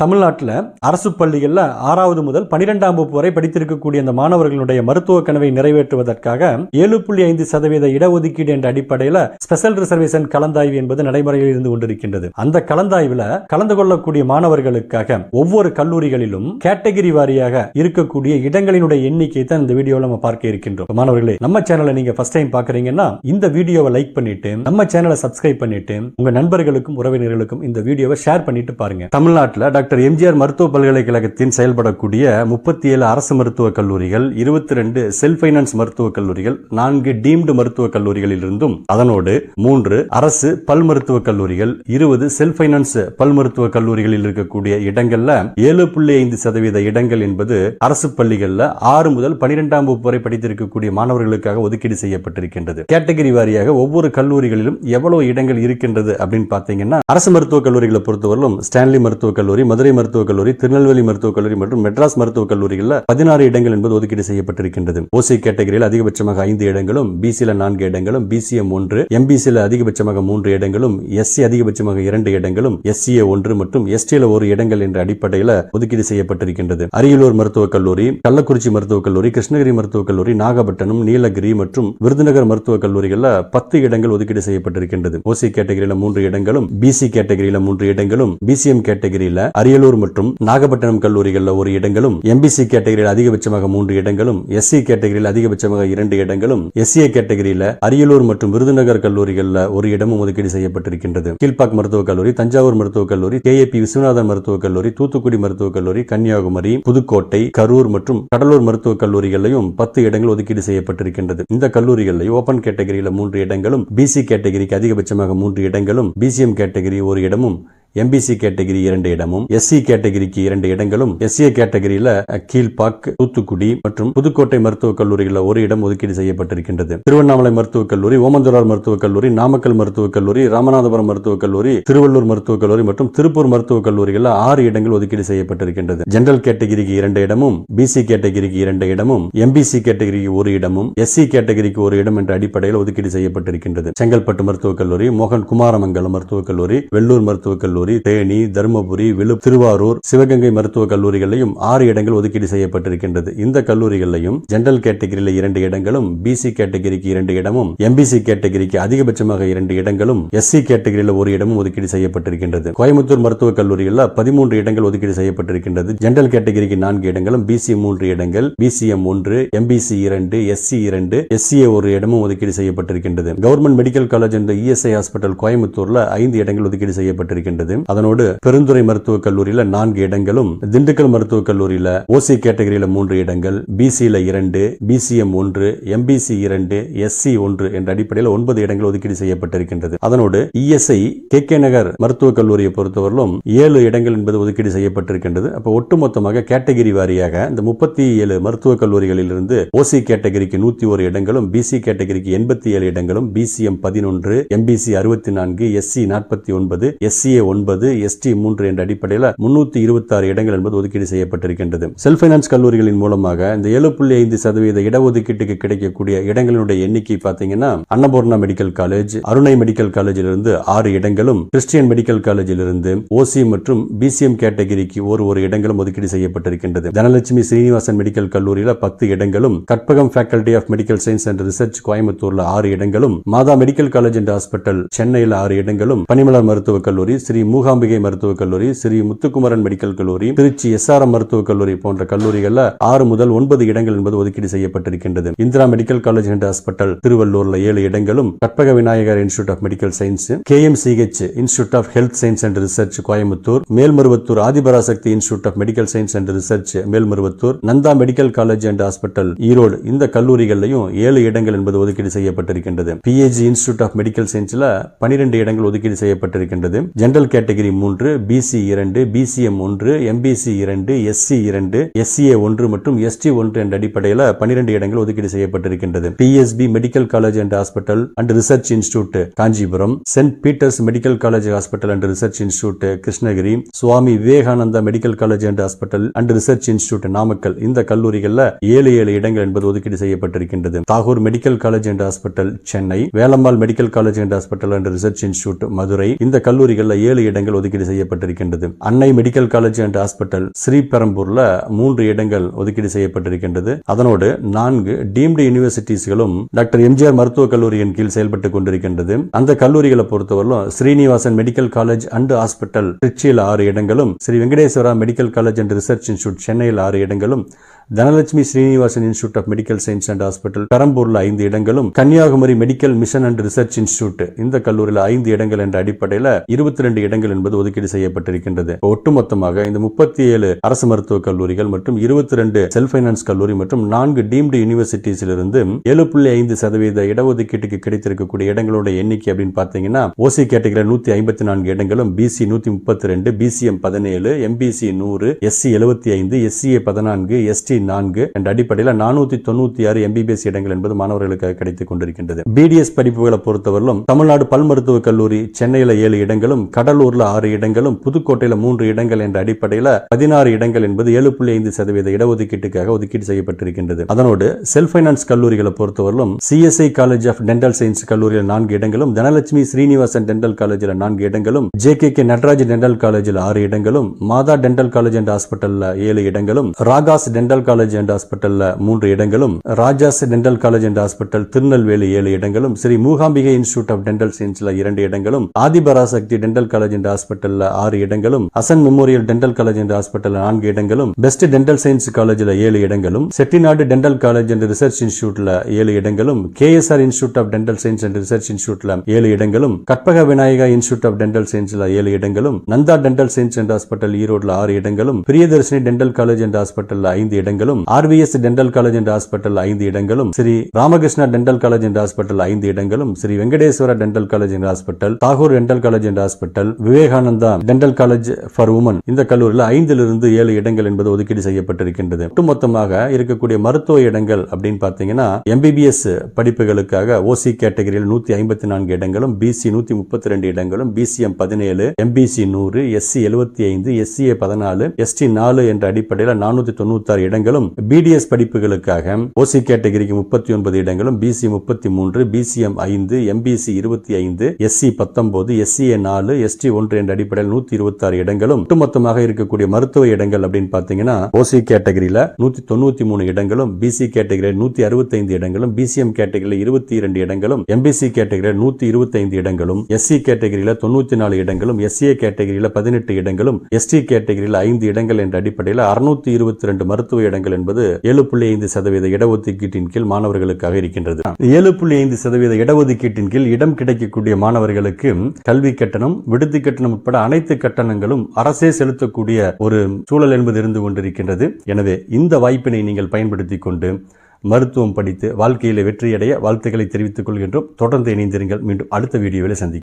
தமிழ்நாட்டில் அரசு பள்ளிகளில் ஆறாவது முதல் பனிரெண்டாம் வகுப்பு வரை படித்திருக்கக்கூடிய அந்த மாணவர்களுடைய மருத்துவ கனவை நிறைவேற்றுவதற்காக ஏழு புள்ளி ஐந்து சதவீத இடஒதுக்கீடு என்ற அடிப்படையில் ஸ்பெஷல் ரிசர்வேஷன் கலந்தாய்வு என்பது நடைமுறையில் இருந்து கொண்டிருக்கின்றது. அந்த கலந்தாய்வில் கலந்து கொள்ளக்கூடிய மாணவர்களுக்காக ஒவ்வொரு கல்லூரிகளிலும் கேட்டகரி வாரியாக இருக்கக்கூடிய இடங்களினுடைய எண்ணிக்கை தான் இந்த வீடியோவில் நம்ம பார்க்க இருக்கின்றோம். மாணவர்களே நம்ம சேனலை நீங்க ஃபர்ஸ்ட் டைம் பார்க்குறீங்கன்னா இந்த வீடியோவை லைக் பண்ணிட்டு நம்ம சேனலை சப்ஸ்கிரைப் பண்ணிட்டு உங்க நண்பர்களுக்கும் உறவினர்களுக்கும் இந்த வீடியோவை ஷேர் பண்ணிட்டு பாருங்க. தமிழ்நாட்டில் டாக்டர் டாக்டர் எம்ஜிஆர் மருத்துவ பல்கலைக்கழகத்தின் செயல்படக்கூடிய முப்பத்தி ஏழு அரசு மருத்துவக் கல்லூரிகள் இருபத்தி ரெண்டு செல்ஃப் ஃபைனான்ஸ் மருத்துவக் கல்லூரிகள் நான்கு டீம்டு மருத்துவக் கல்லூரிகளில் இருந்தும் அதனோடு மூன்று அரசு பல் மருத்துவக் கல்லூரிகள் இருபது செல்ஃப் ஃபைனான்ஸ் பல் மருத்துவக் கல்லூரிகளில் இருக்கக்கூடிய இடங்கள்ல ஏழு புள்ளி ஐந்து சதவீத இடங்கள் என்பது அரசு பள்ளிகளில் ஆறு முதல் பனிரெண்டாம் வகுப்பு வரை படித்திருக்கக்கூடிய மாணவர்களுக்காக ஒதுக்கீடு செய்யப்பட்டிருக்கின்றது. கேட்டகரி வாரியாக ஒவ்வொரு கல்லூரிகளிலும் எவ்வளவு இடங்கள் இருக்கின்றது அப்படின்னு பார்த்தீங்கன்னா அரசு மருத்துவக் கல்லூரிகளை பொறுத்தவரையிலும் ஸ்டான்லி மருத்துவக் கல்லூரி மதுரை மருத்துவக் கல்லூரி திருநெல்வேலி மருத்துவக் கல்லூரி மற்றும் மெட்ராஸ் மருத்துவக் கல்லூரிகளில் பதினாறு இடங்கள் என்பது ஒதுக்கீடு செய்யப்பட்டிருக்கின்றது. ஓசி கேட்டகரியில் அதிகபட்சமாக ஐந்து இடங்களும் பிசியில் நான்கு இடங்களும் பிசிஎம் ஒன்று எம்பிசியில் அதிகபட்சமாக மூன்று இடங்களும் எஸ்சி அதிகபட்சமாக இரண்டு இடங்களும் எஸ்சிஏ ஒன்று மற்றும் எஸ்டியில் ஒரு இடங்கள் என்ற அடிப்படையில் ஒதுக்கீடு செய்யப்பட்டிருக்கின்றது. அரியலூர் மருத்துவக் கல்லூரி கள்ளக்குறிச்சி மருத்துவக் கல்லூரி கிருஷ்ணகிரி மருத்துவக் கல்லூரி நாகப்பட்டினம் நீலகிரி மற்றும் விருதுநகர் மருத்துவக் கல்லூரிகளில் பத்து இடங்கள் ஒதுக்கீடு செய்யப்பட்டிருக்கின்றது. ஓசி கேட்டகரியில் மூன்று இடங்களும் பிசி கேட்டகரியில் மூன்று இடங்களும் பிசிஎம் கேட்டகரியில் அரியலூர் மற்றும் நாகப்பட்டினம் கல்லூரிகளில் ஒரு இடங்களும் எம்பிசி கேட்டகரியில் அதிகபட்சமாக மூன்று இடங்களும் எஸ்சி கேட்டகரியில் அதிகபட்சமாக இரண்டு இடங்களும் எஸ்சிஏ கேட்டகரியில் அரியலூர் மற்றும் விருதுநகர் கல்லூரிகளில் ஒரு இடமும் ஒதுக்கீடு செய்யப்பட்டிருக்கின்றது. கீழ்பாக் மருத்துவக் கல்லூரி தஞ்சாவூர் மருத்துவக் கல்லூரி கேஏபி விஸ்வநாதன் மருத்துவக் கல்லூரி தூத்துக்குடி மருத்துவக் கல்லூரி கன்னியாகுமரி புதுக்கோட்டை கரூர் மற்றும் கடலூர் மருத்துவக் கல்லூரிகளிலும் பத்து இடங்கள் ஒதுக்கீடு செய்யப்பட்டிருக்கின்றது. இந்த கல்லூரிகளில் ஓபன் கேட்டகரியில் மூன்று இடங்களும் பிசி கேட்டகரிக்கு அதிகபட்சமாக மூன்று இடங்களும் பிசிஎம் கேட்டகரி ஒரு இடமும் எம்பிசி கேட்டகரி இரண்டு இடமும் எஸ்சி கேட்டகரிக்கு இரண்டு இடங்களும் எஸ்சி கேட்டகரியில கீழ்பாக் தூத்துக்குடி மற்றும் புதுக்கோட்டை மருத்துவக் கல்லூரிகளில் ஒரு இடம் ஒதுக்கீடு செய்யப்பட்டிருக்கின்றது. திருவண்ணாமலை மருத்துவக் கல்லூரி ஓமந்தூரார் மருத்துவக் கல்லூரி நாமக்கல் மருத்துவக் கல்லூரி ராமநாதபுரம் மருத்துவக் கல்லூரி திருவள்ளூர் மருத்துவக் கல்லூரி மற்றும் திருப்பூர் மருத்துவக் கல்லூரிகளில் ஆறு இடங்கள் ஒதுக்கீடு செய்யப்பட்டிருக்கின்றது. ஜெனரல் கேட்டகிரிக்கு இரண்டு இடமும் பிசி கேட்டகிரிக்கு இரண்டு இடமும் எம்பிசி கேட்டகிரிக்கு ஒரு இடமும் எஸ்சி கேட்டகிரிக்கு ஒரு இடம் என்ற அடிப்படையில் ஒதுக்கீடு செய்யப்பட்டிருக்கின்றது. செங்கல்பட்டு மருத்துவக் கல்லூரி மோகன் குமாரமங்கலம் மருத்துவக் கல்லூரி வெள்ளூர் மருத்துவக் கல்லூரி தேனி தருமபுரி விழு திருவாரூர் சிவகங்கை மருத்துவக் கல்லூரிகளிலும் ஆறு இடங்கள் ஒதுக்கீடு செய்யப்பட்டிருக்கின்றது. இந்த கல்லூரிகளையும் ஜெனரல் கேட்டகரியில் இரண்டு இடங்களும் பிசி கேட்டகரிக்கு இரண்டு இடமும் எம்பிசி கேட்டகரிக்கு அதிகபட்சமாக இரண்டு இடங்களும் எஸ்சி கேட்டகரியில் ஒரு இடமும் ஒதுக்கீடு செய்யப்பட்டிருக்கின்றது. கோயம்புத்தூர் மருத்துவக் கல்லூரியில் பதிமூன்று இடங்கள் ஒதுக்கீடு செய்யப்பட்டிருக்கின்றது. ஜெனரல் கேட்டகரிக்கு நான்கு இடங்களும் பிசி மூன்று இடங்கள் பிசிஎம் ஒன்று எம்பிசி இரண்டு எஸ்சி இரண்டு எஸ்சிஏ ஒரு இடமும் ஒதுக்கீடு செய்யப்பட்டிருக்கின்றது. கவர்மெண்ட் மெடிக்கல் காலேஜ் என்ற இஎஸ்ஐ ஹாஸ்பிட்டல் கோயம்புத்தூர்ல ஐந்து இடங்கள் ஒதுக்கீடு செய்யப்பட்டிருக்கின்றது. அதனோடு பெருந்துறை மருத்துவக் கல்லூரியில நான்கு இடங்களும் திண்டுக்கல் மருத்துவக் கல்லூரியில ஓசி கேட்டகரியில மூன்று இடங்கள் பிசியில இரண்டு பிசிஎம் ஒன்று எம்பிசி இரண்டு எஸ்சி ஒன்று என்ற அடிப்படையில் ஒன்பது இடங்கள் ஒதுக்கீடு செய்யப்பட்டிருக்கின்றது. அதனோடு இஎஸ்ஐ கே கே நகர் மருத்துவக் கல்லூரியை பொறுத்தவரையிலும் ஏழு இடங்கள் என்பது ஒதுக்கீடு செய்யப்பட்டிருக்கின்றது. அப்போ ஒட்டுமொத்தமாக கேட்டகரி வாரியாக இந்த முப்பத்தி ஏழு மருத்துவக் கல்லூரிகளிலிருந்து ஓசி கேட்டகரிக்கு நூத்தி ஒரு இடங்களும் பிசி கேட்டகரிக்கு எண்பத்தி ஏழு இடங்களும் பிசிஎம் பதினொன்று எம்பிசி அறுபத்தி நான்கு எஸ்சி நாற்பத்தி ஒன்பது எஸ்சிஏ ஒன்று ஒன்பது எஸ்டி மூன்று என்ற அடிப்படையில் முன்னூத்தி இருபத்தி ஆறு இடங்கள் என்பது ஒதுக்கீடு செய்யப்பட்டிருக்கின்றது. செல்ஃப் பைனான்ஸ் கல்லூரிகளின் மூலமாக இந்த ஏழு புள்ளி ஐந்து சதவீத இடஒதுக்கீட்டுக்கு கிடைக்கக்கூடிய இடங்களினுடைய எண்ணிக்கை பார்த்தீங்கன்னா Annapoorna medical college Arunai medical காலேஜிலிருந்து ஆறு இடங்களும் கிறிஸ்டியன் மெடிக்கல் காலேஜிலிருந்து ஓசி மற்றும் பிசிஎம் கேட்டகரிக்கு ஒரு ஒரு இடங்களும் ஒதுக்கீடு செய்யப்பட்டிருக்கின்றது. தனலட்சுமி ஸ்ரீனிவாசன் மெடிக்கல் கல்லூரியில் பத்து இடங்களும் Karpagam faculty of medical science and research கோயம்புத்தூர்ல ஆறு இடங்களும் மாதா மெடிக்கல் காலேஜ் அண்ட் ஹாஸ்பிட்டல் சென்னையில் ஆறு இடங்களும் பனிமலர் மருத்துவக் கல்லூரி ஸ்ரீ மூகாம்பிகை மருத்துவக் கல்லூரி ஸ்ரீ முத்துக்குமரன் மெடிக்கல் கல்லூரி திருச்சி எஸ்ஆர்எம் மருத்துவக் கல்லூரி போன்ற கல்லூரிகள்ல ஆறு முதல் ஒன்பது இடங்கள் என்பது ஒதுக்கீடு செய்யப்பட்டிருக்கின்றது. Indira medical college and hospital திருவள்ளூர்ல ஏழு இடங்களும் Karpaga Vinayagar institute of medical science KMCH institute of health science and research Coimbatore Melmaruvathur Adhiparasakthi institute of medical science and research Melmaruvathur Nanda medical college and hospital Erode இந்த கல்லூரிகளிலையும் ஏழு இடங்கள் என்பது ஒதுக்கீடு செய்யப்பட்டிருக்கின்றது. BAG institute of medical சயின்ஸ்ல பனிரெண்டு இடங்கள் ஒதுக்கீடு செய்யப்பட்டிருக்கின்றது. ஜெனரல் கேட்டகரி மூன்று பிசி இரண்டு பிசிஎம் ஒன்று எம்பிசி இரண்டு எஸ்சி இரண்டு எஸ்சிஏ ஒன்று மற்றும் எஸ்டி ஒன்று என்ற அடிப்படையில் பனிரெண்டு இடங்கள் ஒதுக்கீடு செய்யப்பட்டிருக்கின்றது. PSP medical college and hospital and research institute Kanchipuram. Saint Peter's medical college hospital and research institute Krishnagiri. Swami Vivekananda medical college and hospital and research institute Namakkal. இந்த கல்லூரிகளில் ஏழு ஏழு இடங்கள் என்பது ஒதுக்கீடு செய்யப்பட்டிருக்கின்றது. Tagore medical college and hospital Chennai. Velammal medical college and hospital and research institute Madurai. இந்த கல்லூரிகளில் ஏழு இடங்கள் ஒதுக்கீடு செய்யப்பட்டிருக்கின்றது. Annai medical college and hospital ஸ்ரீபெரம்பூர்ல மூன்று இடங்கள் ஒதுக்கீடு செய்யப்பட்டிருக்கின்றது. அதனோடு நான்கு டீம்டு யூனிவர்சிட்டிஸ்களும் டாக்டர் எம்ஜிஆர் மருத்துவக் கல்லூரியின் கீழ் செயல்பட்டுக் கொண்டிருக்கின்றது. அந்த கல்லூரிகளை பொறுத்தவரையிலும் Srinivasan medical college and hospital திருச்சியில் ஆறு இடங்களும் Sri Venkateswara medical college and research institute சென்னையில் ஆறு இடங்களும் Dhanalakshmi Srinivasan institute of medical science and hospital பெரம்பூரில் ஐந்து இடங்களும் Kanyakumari medical mission and research institute இந்த கல்லூரியில் ஐந்து இடங்கள் என்ற அடிப்படையில் இருபத்தி ரெண்டு இடங்கள் என்பது ஒதுக்கீடு செய்யப்பட்டிருக்கின்றது. ஒட்டுமொத்தமாக இந்த முப்பத்தி ஏழு அரசு மருத்துவக் கல்லூரிகள் மற்றும் இருபத்தி ரெண்டு செல்ஃப் ஃபைனான்ஸ் கல்லூரி மற்றும் நான்கு டீம்டு யூனிவர்சிட்டிஸிலிருந்து ஏழு புள்ளி ஐந்து சதவீத இடஒதுக்கீட்டுக்கு கிடைத்திருக்கக்கூடிய இடங்களோட எண்ணிக்கை அப்படின்னு பார்த்தீங்கன்னா ஓசி கேட்டகரி நூத்தி ஐம்பத்தி நான்கு இடங்களும் பிசி நூத்தி முப்பத்தி ரெண்டு பிசிஎம் பதினேழு எம்பிசி நூறு எஸ்சி எழுபத்தி ஐந்து எஸ்சிஏ பதினான்கு எஸ்டி நான்கு என்ற அடிப்படையில் நானூத்தி தொண்ணூத்தி ஆறு எம்பிபிஎஸ் இடங்கள் என்பது மாணவர்களுக்கு கிடைத்துக் கொண்டிருக்கின்றது. பிடிஎஸ் படிப்புகளை பொறுத்தவரையிலும் தமிழ்நாடு பல் மருத்துவக் கல்லூரி சென்னையில் ஏழு இடங்களும் கடலூர்ல ஆறு இடங்களும் புதுக்கோட்டையில் மூன்று இடங்கள் என்ற அடிப்படையில் பதினாறு இடங்கள் என்பது ஏழு புள்ளி ஐந்து சதவீத இடஒதுக்கீட்டுக்காக ஒதுக்கீடு செய்யப்பட்டிருக்கின்றது. அதனோடு செல்ஃப் ஃபைனான்ஸ் கல்லூரிகளை பொறுத்தவரையிலும் CSI college of dental science கல்லூரியில் நான்கு இடங்களும் தனலட்சுமி ஸ்ரீனிவாசன் டென்டல் காலேஜில் நான்கு இடங்களும் J K K Natraj dental காலேஜில் ஆறு இடங்களும் மாதா டென்டல் காலேஜ் அண்ட் ஹாஸ்பிட்டலில் ஏழு இடங்களும் ராகாஸ் டென்டல் காலேஜ் அண்ட் ஹாஸ்பிட்டலில் மூன்று இடங்களும் Rajas dental college and hospital Tirunelveli ஏழு இடங்களும் Sri Mookambikai institute of dental சயின்ஸில் இரண்டு இடங்களும் ஆதிபராசக்தி டென்டல் காலேஜ் அண்ட் ஹாஸ்பிட்டல்ல ஆறு இடங்களும் Asan memorial dental college and ஹாஸ்பிட்டல்ல நான்கு இடங்களும் பெஸ்ட் டென்டல் சயின்ஸ் காலேஜில் ஏழு இடங்களும் Chettinad dental college and research இன்ஸ்டியூட்ல ஏழு இடங்களும் KSR institute of dental science and research இன்ஸ்டியூட்ல ஏழு இடங்களும் Karpaga Vinayaga institute of dental சயின்ஸ்ல ஏழு இடங்களும் Nanda dental science and hospital ஈரோடுல ஆறு இடங்களும் பிரியதர்ஷினி டென்டல் காலேஜ் அண்ட் ஹாஸ்பிட்டல்ல ஐந்து இடங்களும் RVS dental college and hospital ஐந்து இடங்களும் Sri Ramakrishna dental college and hospital ஐந்து இடங்களும் Sri Venkateswara dental college and hospital Tagore dental college and hospital Vivekananda dental college for women இந்த கல்லூரியில் ஐந்திலிருந்து ஏழு இடங்கள் என்பது ஒதுக்கீடு செய்யப்பட்டிருக்கின்றது. ஒட்டுமொத்தமாக இருக்கக்கூடிய மருத்துவ இடங்கள் அப்படின்னு பார்த்தீங்கன்னா எம்பிபிஎஸ் படிப்புகளுக்காக ஓசி கேட்டகரியில் நூத்தி ஐம்பத்தி நான்கு இடங்களும் பிசி நூத்தி முப்பத்தி ரெண்டு இடங்களும் பிசிஎம் பதினேழு எம்பிசி நூறு எஸ்சி எழுபத்தி ஐந்து எஸ்சிஏ பதினாலு எஸ்டி நாலு என்ற அடிப்படையில் நானூற்றி தொண்ணூத்தாறு இடங்களும் பிடிஎஸ் படிப்புகளுக்காக ஓசி கேட்டகரிக்கு முப்பத்தி ஒன்பது இடங்களும் பிசி முப்பத்தி மூன்று பிசிஎம் ஐந்து எம்பிசி இருபத்தி ஐந்து எஸ்சி பத்தொன்பது எஸ்சிஏ நாலு எஸ்டி ஒன்று என்ற அடிப்படையில் நூத்தி இருபத்தி ஆறு இடங்களும் ஒட்டுமொத்தமாக இருக்கக்கூடிய மருத்துவ இடங்கள் அப்படின்னு பாத்தீங்கன்னா ஓசி கேட்டகரியில நூத்தி தொண்ணூத்தி மூணு இடங்களும் பிசி கேட்டகரியில் நூத்தி அறுபத்தி ஐந்து இடங்களும் பிசிஎம் கேட்டகரியில் இருபத்தி இரண்டு இடங்களும் எம்பிசி கேட்டகரியில் நூத்தி இருபத்தைந்து இடங்களும் எஸ்சி கேட்டகரியில தொண்ணூத்தி நாலு இடங்களும் எஸ்சிஏ கேட்டகரியில பதினெட்டு இடங்களும் எஸ்டி கேட்டகரியில் ஐந்து இடங்கள் என்ற அடிப்படையில் அறுநூத்தி இருபத்தி ரெண்டு மருத்துவ இடங்கள் என்பது ஏழு புள்ளி ஐந்து சதவீத இடஒதுக்கீட்டின் கீழ் மாணவர்களுக்காக இருக்கின்றது. ஏழு புள்ளி ஐந்து சதவீத இடஒதுக்கீட்டின் கீழ் இடம் கிடைக்கக்கூடிய மாணவர்களுக்கு கல்வி கட்டணம் விடுதி கட்டணம் உட்பட அனைத்து கட்டணங்களும் அரசே செலுத்தக்கூடிய ஒரு சூழல் என்பது இருந்து கொண்டிருக்கின்றது. எனவே இந்த வாய்ப்பினை நீங்கள் பயன்படுத்தி கொண்டு மருத்துவம் படித்து வாழ்க்கையில் வெற்றியடைய வாழ்த்துக்களை தெரிவித்துக் கொள்கின்றோம். தொடர்ந்து இணைந்திருங்கள். மீண்டும் அடுத்த வீடியோவில் சந்திக்கும்